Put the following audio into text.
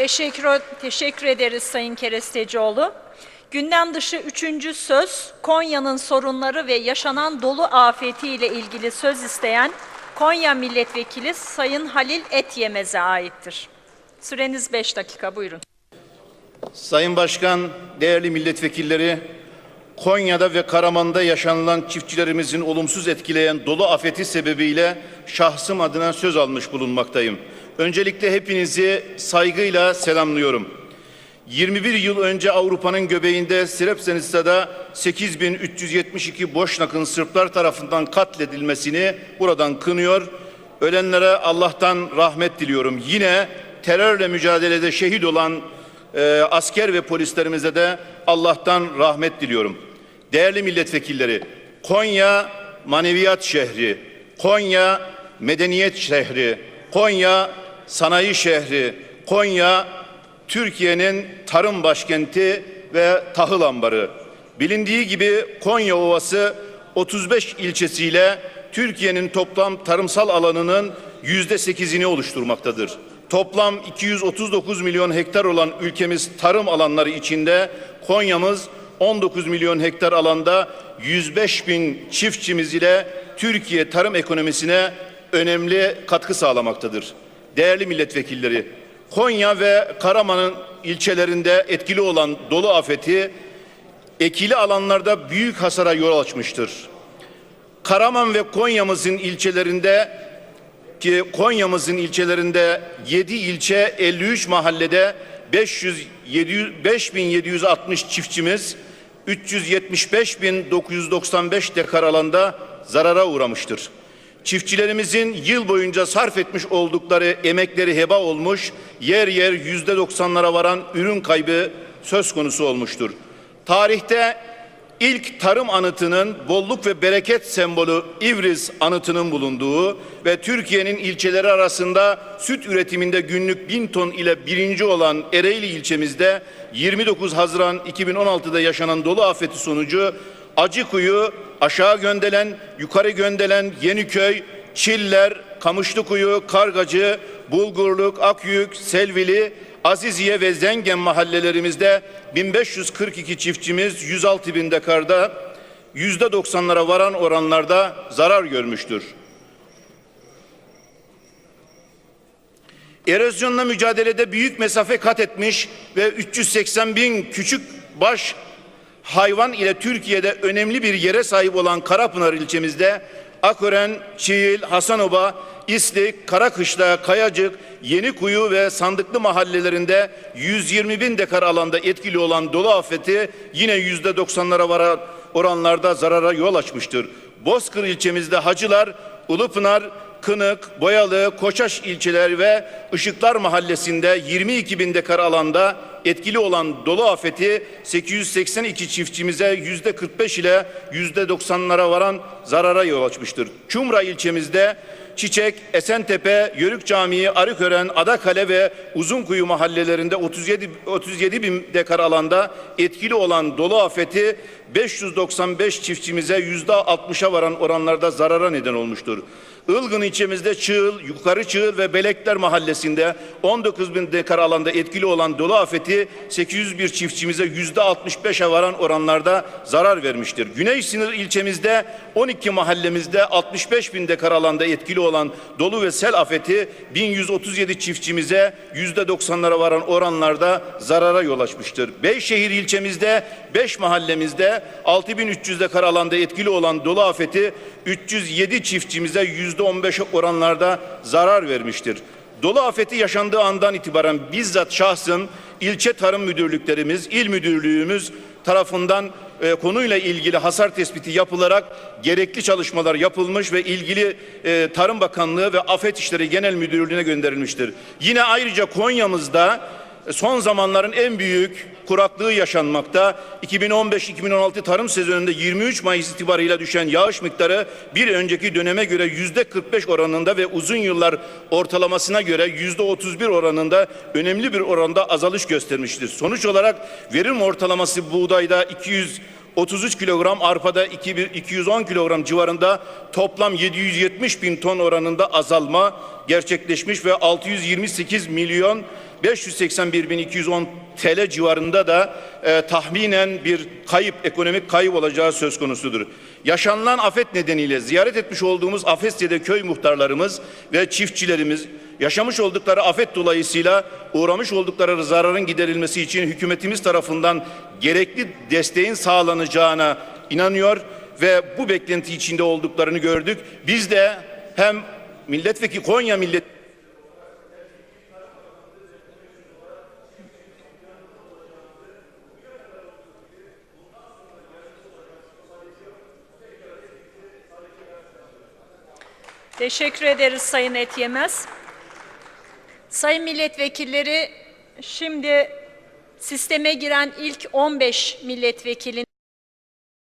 Teşekkür, teşekkür ederiz Sayın Kerestecioğlu. Gündem dışı üçüncü söz Konya'nın sorunları ve yaşanan dolu afetiyle ilgili söz isteyen Konya Milletvekili Sayın Halil Etyemez'e aittir. Süreniz 5 dakika buyurun. Sayın Başkan, değerli milletvekilleri, Konya'da ve Karaman'da yaşanılan çiftçilerimizin olumsuz etkileyen dolu afeti sebebiyle şahsım adına söz almış bulunmaktayım. Öncelikle hepinizi saygıyla selamlıyorum. 21 yıl önce Avrupa'nın göbeğinde Srebrenica'da 8372 Boşnak'ın Sırplar tarafından katledilmesini buradan kınıyor. Ölenlere Allah'tan rahmet diliyorum. Yine terörle mücadelede şehit olan e, asker ve polislerimize de Allah'tan rahmet diliyorum. Değerli milletvekilleri, Konya maneviyat şehri, Konya medeniyet şehri, Konya sanayi şehri, Konya Türkiye'nin tarım başkenti ve tahıl ambarı. Bilindiği gibi Konya Ovası 35 ilçesiyle Türkiye'nin toplam tarımsal alanının yüzde sekizini oluşturmaktadır. Toplam 239 milyon hektar olan ülkemiz tarım alanları içinde Konya'mız 19 milyon hektar alanda 105 bin çiftçimiz ile Türkiye tarım ekonomisine önemli katkı sağlamaktadır. Değerli milletvekilleri, Konya ve Karaman'ın ilçelerinde etkili olan dolu afeti ekili alanlarda büyük hasara yol açmıştır. Karaman ve Konya'mızın ilçelerinde ki Konya'mızın ilçelerinde 7 ilçe 53 mahallede 500 700 5760 çiftçimiz 375.995 dekar alanda zarara uğramıştır. Çiftçilerimizin yıl boyunca sarf etmiş oldukları emekleri heba olmuş, yer yer yüzde doksanlara varan ürün kaybı söz konusu olmuştur. Tarihte ilk tarım anıtının bolluk ve bereket sembolü İvriz anıtının bulunduğu ve Türkiye'nin ilçeleri arasında süt üretiminde günlük bin ton ile birinci olan Ereğli ilçemizde 29 Haziran 2016'da yaşanan dolu afeti sonucu Acıkuyu, Aşağı Göndelen, Yukarı Göndelen, Yeniköy, Çiller, Kamışlıkuyu, Kargacı, Bulgurluk, Akyük, Selvili, Aziziye ve Zengen mahallelerimizde 1542 çiftçimiz 106 bin dekarda yüzde 90'lara varan oranlarda zarar görmüştür. Erozyonla mücadelede büyük mesafe kat etmiş ve 380 bin küçük baş hayvan ile Türkiye'de önemli bir yere sahip olan Karapınar ilçemizde Akören, Çiğil, Hasanoba, İslik, Karakışla, Kayacık, Yenikuyu ve Sandıklı mahallelerinde 120 bin dekar alanda etkili olan dolu afeti yine yüzde 90'lara varan oranlarda zarara yol açmıştır. Bozkır ilçemizde Hacılar, Ulupınar, Kınık, Boyalı, Koçaş ilçeleri ve Işıklar mahallesinde 22 bin dekar alanda etkili olan dolu afeti 882 çiftçimize yüzde 45 ile yüzde 90'lara varan zarara yol açmıştır. Çumra ilçemizde Çiçek, Esentepe, Yörük Camii, Arıkören, Adakale ve Uzunkuyu mahallelerinde 37, 37 bin dekar alanda etkili olan dolu afeti 595 çiftçimize yüzde 60'a varan oranlarda zarara neden olmuştur. Ilgın ilçemizde Çığıl, Yukarı Çığıl ve Belekler mahallesinde 19 bin dekar alanda etkili olan dolu afeti 801 çiftçimize yüzde 65'e varan oranlarda zarar vermiştir. Güney sınır ilçemizde 12 mahallemizde 65 bin dekar alanda etkili olan dolu ve sel afeti 1137 çiftçimize yüzde 90'lara varan oranlarda zarara yol açmıştır. Beyşehir ilçemizde 5 mahallemizde 6300 dekar alanda etkili olan dolu afeti 307 çiftçimize yüzde 15 oranlarda zarar vermiştir. Dolu afeti yaşandığı andan itibaren bizzat şahsım ilçe tarım müdürlüklerimiz, il müdürlüğümüz tarafından konuyla ilgili hasar tespiti yapılarak gerekli çalışmalar yapılmış ve ilgili e, Tarım Bakanlığı ve Afet İşleri Genel Müdürlüğü'ne gönderilmiştir. Yine ayrıca Konya'mızda son zamanların en büyük kuraklığı yaşanmakta. 2015-2016 tarım sezonunda 23 Mayıs itibarıyla düşen yağış miktarı bir önceki döneme göre yüzde 45 oranında ve uzun yıllar ortalamasına göre yüzde 31 oranında önemli bir oranda azalış göstermiştir. Sonuç olarak verim ortalaması buğdayda 200 33 kilogram, arpada 210 kilogram civarında toplam 770 bin ton oranında azalma gerçekleşmiş ve 628 milyon 581 bin 210 TL civarında da e, tahminen bir kayıp, ekonomik kayıp olacağı söz konusudur. Yaşanılan afet nedeniyle ziyaret etmiş olduğumuz Afesye'de köy muhtarlarımız ve çiftçilerimiz yaşamış oldukları afet dolayısıyla uğramış oldukları zararın giderilmesi için hükümetimiz tarafından gerekli desteğin sağlanacağına inanıyor ve bu beklenti içinde olduklarını gördük. Biz de hem milletvekili Konya millet Teşekkür ederiz Sayın Etyemez. Sayın milletvekilleri şimdi sisteme giren ilk 15 milletvekilinin